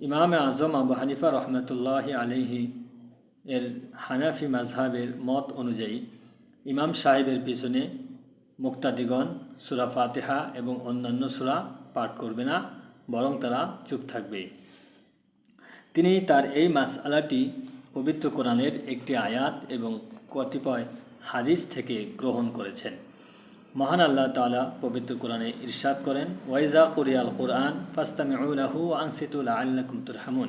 ইমাম আজম আবু হানিফা রহমতুল্লাহ আলিহি এর হানাফি মাজহাবের মত অনুযায়ী ইমাম সাহেবের পিছনে মুক্তাদিগণ সুরা ফাতেহা এবং অন্যান্য সুরা পাঠ করবে না, বরং তারা চুপ থাকবে। তিনি তার এই মাসআলাটি পবিত্র কোরআনের একটি আয়াত এবং কতিপয় হাদিস থেকে গ্রহণ করেছেন। মহান আল্লাহ তাআলা পবিত্র কোরআনে ইরশাদ করেন, ওয়াইজা কুরিয়াল কোরআন ফাস্তামিউলাহু আনসিতুল আল্লাকুম তুরহামুন।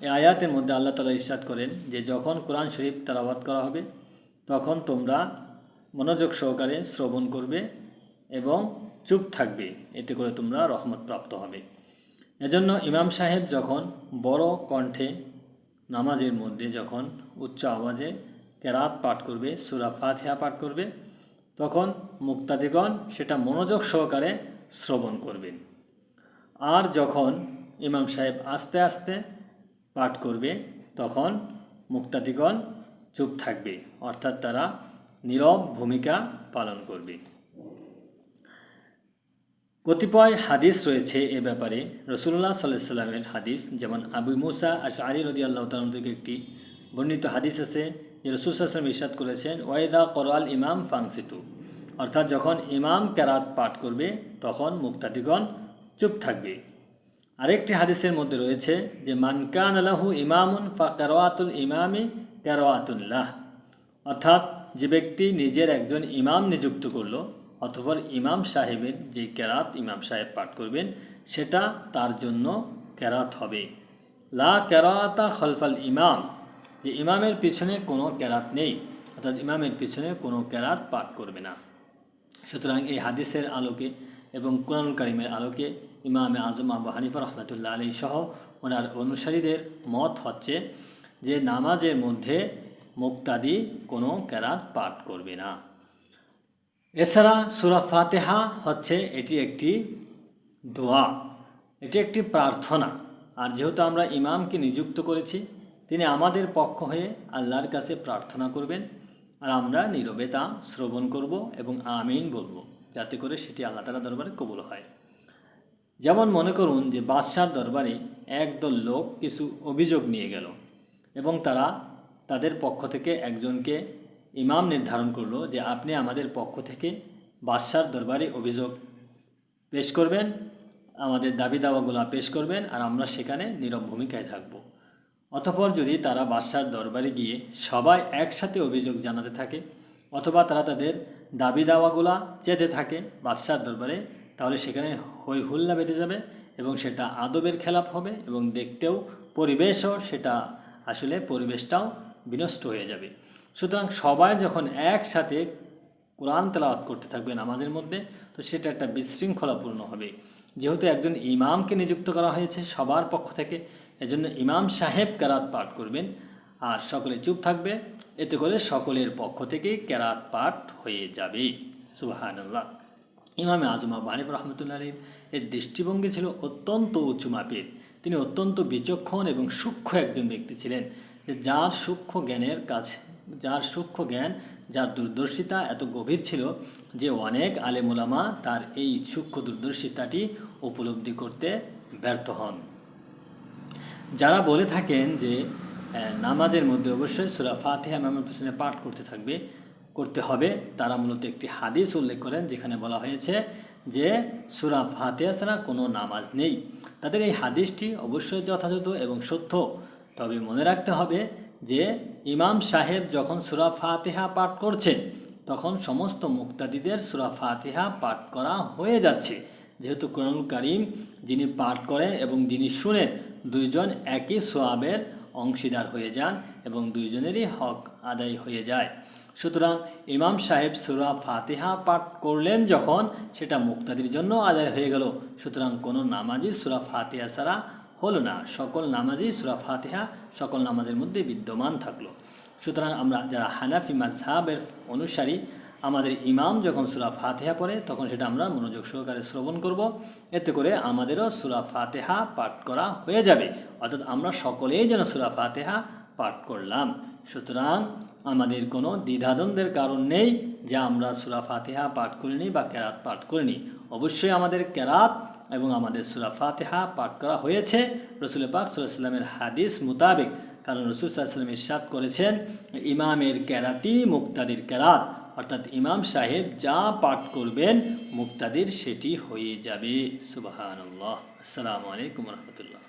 এই আয়াতের মধ্যে আল্লাহ তাআলা ইরশাদ করেন যে, যখন কোরআন শরীফ তেলাওয়াত করা হবে, তখন তোমরা মনোযোগ সহকারে শ্রবণ করবে এবং চুপ থাকবে। এতে করে তোমরা রহমত প্রাপ্ত হবে। এজন্য ইমাম সাহেব যখন বড় কণ্ঠে নামাজের মধ্যে যখন উচ্চ আওয়াজে কেরাত পাঠ করবে, সুরা ফাতিহা পাঠ করবে তখন মুক্তাদিগণ সেটা মনোযোগ সহকারে শ্রবণ করবেন। আর যখন ইমাম সাহেব আস্তে আস্তে পাঠ করবে, তখন মুক্তাদিগণ চুপ থাকবে, অর্থাৎ তারা নীরব ভূমিকা পালন করবে। কতিপয় হাদিস রয়েছে এ ব্যাপারে। রসুল্লাহ সাল্লাহ সাল্লামের হাদিস, যেমন আবু মুসা আশ আলী রদি আল্লাহ তালন থেকে একটি বর্ণিত হাদিস আছে যে রসুল সাল্লাম ইরশাদ করেছেন ওয়াইদা করওয়াল ইমাম ফাংসিতু। অর্থাৎ যখন ইমাম কেরাত পাঠ করবে, তখন মুক্তাদিগণ চুপ থাকবে। আরেকটি হাদিসের মধ্যে রয়েছে যে মানকান আলাহু ইমামুন ফা কেরোয়াতুল ইমামি কেরোয়াতুল্লাহ অর্থাৎ যে ব্যক্তি নিজের একজন ইমাম নিযুক্ত করল, অথবা ইমাম সাহেবের যে কেরাত ইমাম সাহেব পাঠ করবেন, সেটা তার জন্য কেরাত হবে। লা কেরাতা খলফাল ইমাম। যে ইমামের পিছনে কোনো ক্যারাত নেই, অর্থাৎ ইমামের পিছনে কোনো ক্যারাত পাঠ করবে না। সুতরাং এই হাদিসের আলোকে এবং কোরআন কারিমের আলোকে ইমামে আজম আবু হানিফা রহমতুল্লাহ আলী সহ ওনার অনুসারীদের মত হচ্ছে যে নামাজের মধ্যে মুক্তাদি কোনো ক্যারাত পাঠ করবে না। এছাড়া সুরা ফাতেহা হচ্ছে এটি একটি দোয়া, এটি একটি প্রার্থনা। আর যেহেতু আমরা ইমামকে নিযুক্ত করেছি তিনি আমাদের পক্ষ হয়ে আল্লাহর কাছে প্রার্থনা করবেন আর আমরা নীরবে তা শ্রবণ করব এবং আমিন বলব, যাতে করে সেটি আল্লাহ তালা দরবারে কবুল হয়। যেমন মনে করুন যে বাদশার দরবারে একদল লোক কিছু অভিযোগ নিয়ে গেল এবং তারা তাদের পক্ষ থেকে একজনকে ইমাম নির্ধারণ করল যে আপনি আমাদের পক্ষ থেকে বাদশার দরবারে অভিযোগ পেশ করবেন, আমাদের দাবি দাওয়াগুলো পেশ করবেন আর আমরা সেখানে নীরব ভূমিকায় থাকব। অতপর যদি তারা বাদশার দরবারে গিয়ে সবাই একসাথে অভিযোগ জানাতে থাকে অথবা তারা তাদের দাবি দাওয়াগুলা চেতে থাকে বাদশার দরবারে, তাহলে সেখানে হই হুল্লা বেঁধে যাবে এবং সেটা আদবের খেলাপ হবে এবং দেখতেও পরিবেশও সেটা আসলে পরিবেশটাও বিনষ্ট হয়ে যাবে। সুতরাং সবাই যখন একসাথে কোরআন তেলাওয়াত করতে থাকবে নামাজের মধ্যে, তো সেটা একটা বিশৃঙ্খলাপূর্ণ হবে। যেহেতু একজন ইমামকে নিযুক্ত করা হয়েছে সবার পক্ষ থেকে এজন্য ইমাম সাহেব কেরাত পাঠ করবেন আর সকলে চুপ থাকবে। এতে করে সকলের পক্ষ থেকেই কেরাত পাঠ হয়ে যাবে। সুবাহান্লাহ ইমামে আজমা বানিফ রহমতুল্লাহ আলীর এর দৃষ্টিভঙ্গি ছিল অত্যন্ত উঁচু মাপের। তিনি অত্যন্ত বিচক্ষণ এবং সূক্ষ্ম একজন ব্যক্তি ছিলেন। যার সূক্ষ্ম জ্ঞানের কাছে, যার সূক্ষ্ম জ্ঞান, যার দূরদর্শিতা এত গভীর ছিল যে অনেক আলেমুলামা তার এই সূক্ষ্ম দূরদর্শিতাটি উপলব্ধি করতে ব্যর্থ হন। যারা বলে থাকেন যে নামাজের মধ্যে অবশ্যই সুরা ফাতেহা ম্যামের পেছনে পাঠ করতে থাকবে, করতে হবে, তারা মূলত একটি হাদিস উল্লেখ করেন যেখানে বলা হয়েছে যে, সুরা ফাতেহা ছাড়া কোনো নামাজ নেই। তাদের এই হাদিসটি অবশ্যই যথাযথ এবং সত্য। তবে মনে রাখতে হবে যে, ইমাম সাহেব যখন সুরা ফাতেহা পাঠ করছেন, তখন সমস্ত মুক্তাদিদের সুরা ফাতেহা পাঠ করা হয়ে যাচ্ছে। যেহেতু কোরআনুল করিম যিনি পাঠ করেন এবং যিনি শুনেন দুইজন একই সোয়াবের অংশীদার হয়ে যান এবং দুইজনেরই হক আদায় হয়ে যায়। সুতরাং ইমাম সাহেব সুরা ফাতেহা পাঠ করলেন যখন সেটা মুক্তাদির জন্য আদায় হয়ে গেল। সুতরাং কোনো নামাজি সুরা ফাতেহা ছাড়া হলো না। সকল নামাজই সুরা ফাতেহা, সকল নামাজের মধ্যে বিদ্যমান থাকল। সুতরাং আমরা যারা হানাফি মাজহাবের অনুসারী আমাদের ইমাম যখন সুরা ফাতেহা পড়ে, তখন সেটা আমরা মনোযোগ সহকারে শ্রবণ করব। এতে করে আমাদেরও সুরা ফাতেহা পাঠ করা হয়ে যাবে। অর্থাৎ আমরা সকলেই যেন সুরা ফাতেহা পাঠ করলাম। সুতরাং আমাদের কোনো দ্বিধাদ্বন্দ্বের কারণ নেই যে আমরা সুরা ফাতেহা পাঠ করিনি বা কেরাত পাঠ করিনি। অবশ্যই আমাদের কেরাত এবং আমাদের সুরা ফাতেহা পাঠ করা হয়েছে। রসুল পাক সাল্লামের হাদিস মোতাবেক। কারণ রসুল সাল্লাম ইরশাদ করেছেন, ইমামের ক্যারাতি মুক্তাদির ক্যারাত অর্থাৎ ইমাম সাহেব যা পাঠ করবেন মুক্তাদির সেটি হয়ে যাবে। সুবাহ আসসালামু আলাইকুম রহমতুল্লাহ।